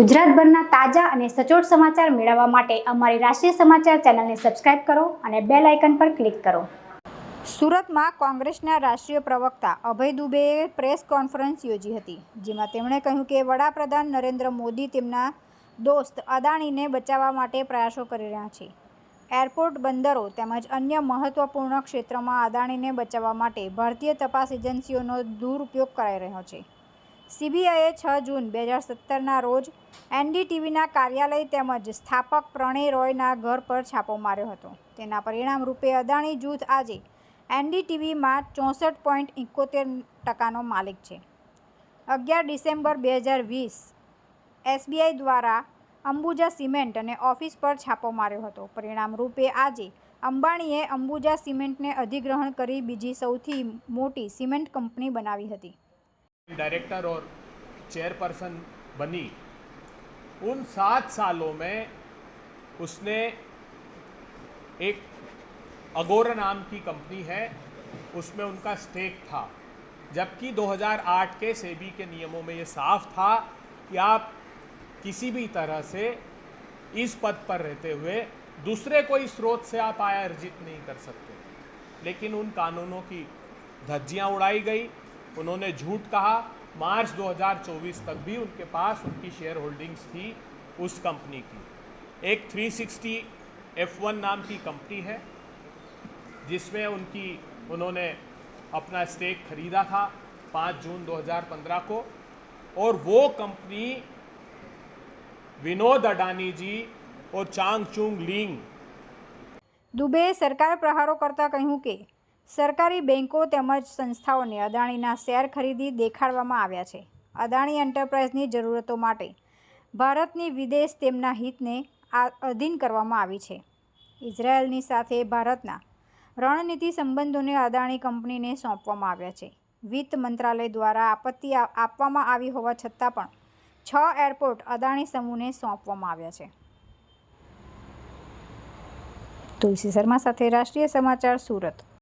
ગુજરાતભરના તાજા અને સચોટ સમાચાર મેળવવા માટે અમારી રાષ્ટ્રીય સમાચાર ચેનલને સબસ્ક્રાઇબ કરો અને બેલ આઇકન પર ક્લિક કરો. સુરતમાં કોંગ્રેસના રાષ્ટ્રીય પ્રવક્તા અભય દુબેએ પ્રેસ કોન્ફરન્સ યોજી હતી, જેમાં તેમણે કહ્યું કે વડાપ્રધાન નરેન્દ્ર મોદી તેમના દોસ્ત અદાણીને બચાવવા માટે પ્રયાસો કરી રહ્યા છે. એરપોર્ટ બંદરો તેમજ અન્ય મહત્વપૂર્ણ ક્ષેત્રમાં અદાણીને બચાવવા માટે ભારતીય તપાસ એજન્સીઓનો દુરુપયોગ કરાઈ રહ્યો છે. સીબીઆઈએ છ જૂન બે હજાર સત્તરના રોજ એનડીટીવીના કાર્યાલય તેમજ સ્થાપક પ્રણય રોયના ઘર પર છાપો માર્યો હતો. તેના પરિણામ રૂપે અદાણી જૂથ આજે એનડીટીવીમાં ચોસઠ પોઈન્ટ એકોતેર ટકાનો માલિક છે. અગિયાર ડિસેમ્બર બે હજાર વીસ એસબીઆઈ દ્વારા અંબુજા સિમેન્ટ અને ઓફિસ પર છાપો માર્યો હતો. પરિણામ રૂપે આજે અંબાણીએ અંબુજા સિમેન્ટને અધિગ્રહણ કરી બીજી સૌથી મોટી સિમેન્ટ કંપની બનાવી હતી. डायरेक्टर और चेयरपर्सन बनी। उन सात सालों में उसने एक अगोरा नाम की कंपनी है, उसमें उनका स्टेक था। जबकि 2008 के सेबी के नियमों में ये साफ़ था कि आप किसी भी तरह से इस पद पर रहते हुए दूसरे कोई स्रोत से आप आय अर्जित नहीं कर सकते। लेकिन उन कानूनों की धज्जियाँ उड़ाई गई उन्होंने झूठ कहा मार्च 2024 तक भी उनके पास उनकी शेयर होल्डिंग्स थी उस कंपनी की एक 360 F1 नाम की कंपनी है जिसमें उनकी उन्होंने अपना स्टेक खरीदा था 5 जून 2015 को और वो कंपनी विनोद अडानी जी और चांग चुंग लिंग દુબેએ સરકાર પ્રહારો કરતાં કહ્યું કે સરકારી બેન્કો તેમજ સંસ્થાઓને અદાણીના શેર ખરીદી દેખાડવામાં આવ્યા છે. અદાણી એન્ટરપ્રાઇઝની જરૂરતો માટે ભારતની વિદેશ તેમના હિતને આ અધીન કરવામાં આવી છે. ઇઝરાયેલની સાથે ભારતના રણનીતિ સંબંધોને અદાણી કંપનીને સોંપવામાં આવ્યા છે. વિત્ત મંત્રાલય દ્વારા આપત્તિ આપવામાં આવી હોવા છતાં પણ છ એરપોર્ટ અદાણી સમૂહને સોંપવામાં આવ્યા છે. તુલસી શર્મા સાથે રાષ્ટ્રીય સમાચાર સુરત.